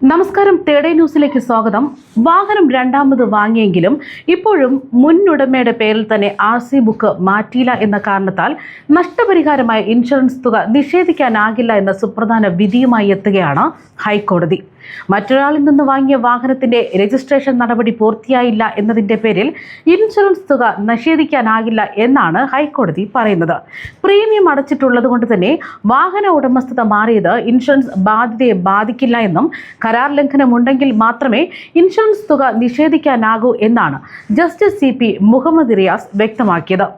നമസ്കാരം തേടേ ന്യൂസിലേക്ക് സ്വാഗതം. വാഹനം രണ്ടാമത് വാങ്ങിയെങ്കിലും ഇപ്പോഴും മുൻ ഉടമയുടെ പേരിൽ തന്നെ ആർ സി ബുക്ക് മാറ്റിയില്ല എന്ന കാരണത്താൽ നഷ്ടപരിഹാരമായ ഇൻഷുറൻസ് തുക നിഷേധിക്കാനാകില്ല എന്ന സുപ്രധാന വിധിയുമായി എത്തുകയാണ് ഹൈക്കോടതി. മറ്റൊരാളിൽ നിന്ന് വാങ്ങിയ വാഹനത്തിന്റെ രജിസ്ട്രേഷൻ നടപടി പൂർത്തിയായില്ല എന്നതിന്റെ പേരിൽ ഇൻഷുറൻസ് തുക നിഷേധിക്കാനാകില്ല എന്നാണ് ഹൈക്കോടതി പറയുന്നത്. പ്രീമിയം അടച്ചിട്ടുള്ളത് കൊണ്ട് തന്നെ വാഹന ഉടമസ്ഥത മാറിയത് ഇൻഷുറൻസ് ബാധ്യതയെ ബാധിക്കില്ല എന്നും കരാർ ലംഘനമുണ്ടെങ്കിൽ മാത്രമേ ഇൻഷുറൻസ് തുക നിഷേധിക്കാനാകൂ എന്നാണ് justice C P Muhammad Riyas വ്യക്തമാക്കിയത്.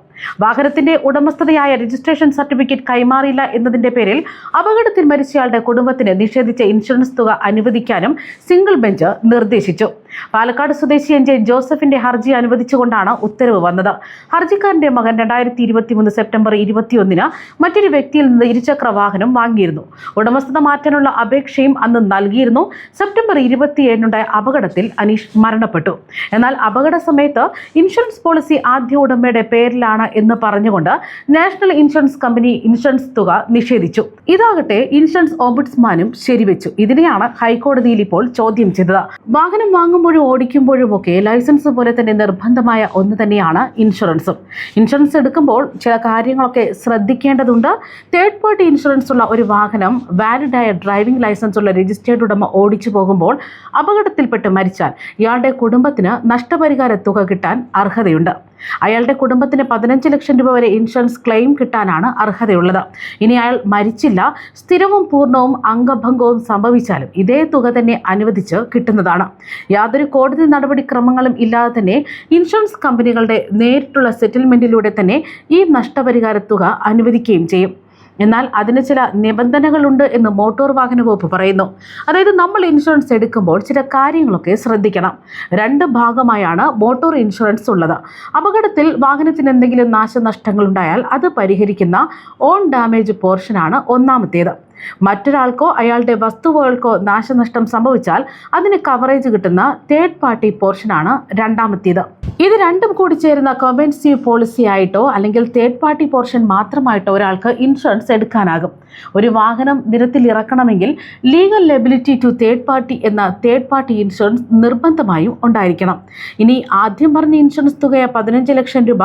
വാഹനത്തിന്റെ ഉടമസ്ഥതയായ രജിസ്ട്രേഷൻ സർട്ടിഫിക്കറ്റ് കൈമാറിയില്ല എന്നതിന്റെ പേരിൽ അപകടത്തിൽ മരിച്ചയാളുടെ കുടുംബത്തിന് നിഷേധിച്ച ഇൻഷുറൻസ് തുക അനുവദിക്കാനും സിംഗിൾ ബെഞ്ച് നിർദ്ദേശിച്ചു. പാലക്കാട് സ്വദേശി എൻ ജെ ജോസഫിന്റെ ഹർജി അനുവദിച്ചുകൊണ്ടാണ് ഉത്തരവ് വന്നത്. ഹർജിക്കാരന്റെ മകൻ രണ്ടായിരത്തി ഇരുപത്തിമൂന്ന് സെപ്റ്റംബർ ഇരുപത്തിയൊന്നിന് മറ്റൊരു വ്യക്തിയിൽ നിന്ന് ഇരുചക്ര വാഹനം വാങ്ങിയിരുന്നു. ഉടമസ്ഥത മാറ്റാനുള്ള അപേക്ഷയും അന്ന് നൽകിയിരുന്നു. സെപ്റ്റംബർ ഇരുപത്തിയേഴിനുണ്ടായ അപകടത്തിൽ അനീഷ് മരണപ്പെട്ടു. എന്നാൽ അപകട സമയത്ത് ഇൻഷുറൻസ് പോളിസി ആദ്യ ഉടമയുടെ പേരിലാണ് എന്ന് പറഞ്ഞുകൊണ്ട് നാഷണൽ ഇൻഷുറൻസ് കമ്പനി ഇൻഷുറൻസ് തുക നിഷേധിച്ചു. ഇതാകട്ടെ ഇൻഷുറൻസ് ഓംബുഡ്സ്മാനും ശരിവെച്ചു. ഇതിനെയാണ് ഹൈക്കോടതിയിൽ ഇപ്പോൾ ചോദ്യം ചെയ്തത്. വാഹനം വാങ്ങുമ്പോഴും ഓടിക്കുമ്പോഴും ഒക്കെ ലൈസൻസ് പോലെ തന്നെ നിർബന്ധമായ ഒന്ന് തന്നെയാണ് ഇൻഷുറൻസും. ഇൻഷുറൻസ് എടുക്കുമ്പോൾ ചില കാര്യങ്ങളൊക്കെ ശ്രദ്ധിക്കേണ്ടതുണ്ട്. തേർഡ് പാർട്ടി ഇൻഷുറൻസ് ഉള്ള ഒരു വാഹനം വാലിഡായ ഡ്രൈവിംഗ് ലൈസൻസ് ഉള്ള രജിസ്റ്റേർഡ് ഉടമ ഓടിച്ചു പോകുമ്പോൾ അപകടത്തിൽപ്പെട്ട് മരിച്ചാൽ ഇയാളുടെ കുടുംബത്തിന് നഷ്ടപരിഹാര തുക കിട്ടാൻ അർഹതയുണ്ട്. അയാളുടെ കുടുംബത്തിന് പതിനഞ്ച് ലക്ഷം രൂപ വരെ ഇൻഷുറൻസ് ക്ലെയിം കിട്ടാനാണ് അർഹതയുള്ളത്. ഇനി അയാൾ മരിച്ചില്ല സ്ഥിരവും പൂർണവും അംഗഭംഗവും സംഭവിച്ചാലും ഇതേ തുക തന്നെ അനുവദിച്ച് കിട്ടുന്നതാണ്. യാതൊരു കോടതി നടപടിക്രമങ്ങളും ഇല്ലാതെ തന്നെ ഇൻഷുറൻസ് കമ്പനികളുടെ നേരിട്ടുള്ള സെറ്റിൽമെന്റിലൂടെ തന്നെ ഈ നഷ്ടപരിഹാര തുക അനുവദിക്കുകയും ചെയ്യും. എന്നാൽ അതിന് ചില നിബന്ധനകളുണ്ട് എന്ന് മോട്ടോർ വാഹന വകുപ്പ് പറയുന്നു. അതായത് നമ്മൾ ഇൻഷുറൻസ് എടുക്കുമ്പോൾ ചില കാര്യങ്ങളൊക്കെ ശ്രദ്ധിക്കണം. രണ്ട് ഭാഗമായാണ് മോട്ടോർ ഇൻഷുറൻസ് ഉള്ളത്. അപകടത്തിൽ വാഹനത്തിന് എന്തെങ്കിലും നാശനഷ്ടങ്ങൾ ഉണ്ടായാൽ അത് പരിഹരിക്കുന്ന ഓൺ ഡാമേജ് പോർഷനാണ് ഒന്നാമത്തേത്. മറ്റൊരാൾക്കോ അയാളുടെ വസ്തുവകൾക്കോ നാശനഷ്ടം സംഭവിച്ചാൽ അതിന് കവറേജ് കിട്ടുന്ന തേർഡ് പാർട്ടി പോർഷനാണ് രണ്ടാമത്തേത്. ഇത് രണ്ടും കൂടി ചേരുന്ന കോമ്പൻസീവ് പോളിസി ആയിട്ടോ അല്ലെങ്കിൽ തേർഡ് പാർട്ടി പോർഷൻ മാത്രമായിട്ടോ ഒരാൾക്ക് ഇൻഷുറൻസ് എടുക്കാനാകും. ഒരു വാഹനം നിരത്തിൽ ഇറക്കണമെങ്കിൽ legal liability to third party എന്ന തേർഡ് പാർട്ടി ഇൻഷുറൻസ് നിർബന്ധമായും ഉണ്ടായിരിക്കണം. ഇനി ആദ്യം പറഞ്ഞ ഇൻഷുറൻസ് തുകയ പതിനഞ്ച് ലക്ഷം രൂപ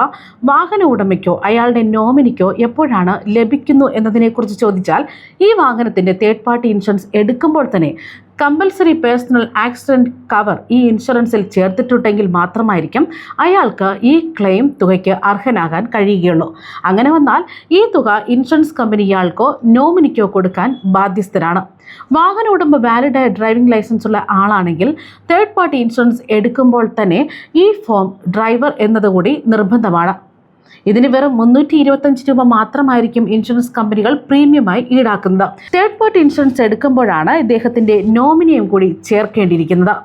വാഹന ഉടമയ്ക്കോ അയാളുടെ നോമിനിക്കോ എപ്പോഴാണ് ലഭിക്കുന്നു എന്നതിനെക്കുറിച്ച് ചോദിച്ചാൽ ഈ വാഹനത്തിന്റെ തേർഡ് പാർട്ടി ഇൻഷുറൻസ് എടുക്കുമ്പോൾ തന്നെ കമ്പൽസറി പേഴ്സണൽ ആക്സിഡന്റ് കവർ ഈ ഇൻഷുറൻസിൽ ചേർത്തിട്ടുണ്ടെങ്കിൽ മാത്രമായിരിക്കും അയാൾക്ക് ഈ ക്ലെയിം തുകയ്ക്ക് അർഹനാകാൻ കഴിയുകയുള്ളൂ. അങ്ങനെ വന്നാൽ ഈ തുക ഇൻഷുറൻസ് കമ്പനി ഇയാൾക്കോ നോമിനിക്കോ കൊടുക്കാൻ ബാധ്യസ്ഥരാണ്. വാഹന ഉടമ വാലിഡായ ഡ്രൈവിംഗ് ലൈസൻസ് ഉള്ള ആളാണെങ്കിൽ തേർഡ് പാർട്ടി ഇൻഷുറൻസ് എടുക്കുമ്പോൾ തന്നെ ഈ ഫോം ഡ്രൈവർ എന്നതുകൂടി നിർബന്ധമാണ്. ഇതിന് വെറും മുന്നൂറ്റി ഇരുപത്തഞ്ച് രൂപ മാത്രമായിരിക്കും ഇൻഷുറൻസ് കമ്പനികൾ പ്രീമിയമായി ഈടാക്കുന്നത്. തേർഡ് പാർട്ടി ഇൻഷുറൻസ് എടുക്കുമ്പോഴാണ് ഇദ്ദേഹത്തിന്റെ നോമിനിയും കൂടി ചേർക്കേണ്ടിയിരിക്കുന്നത്.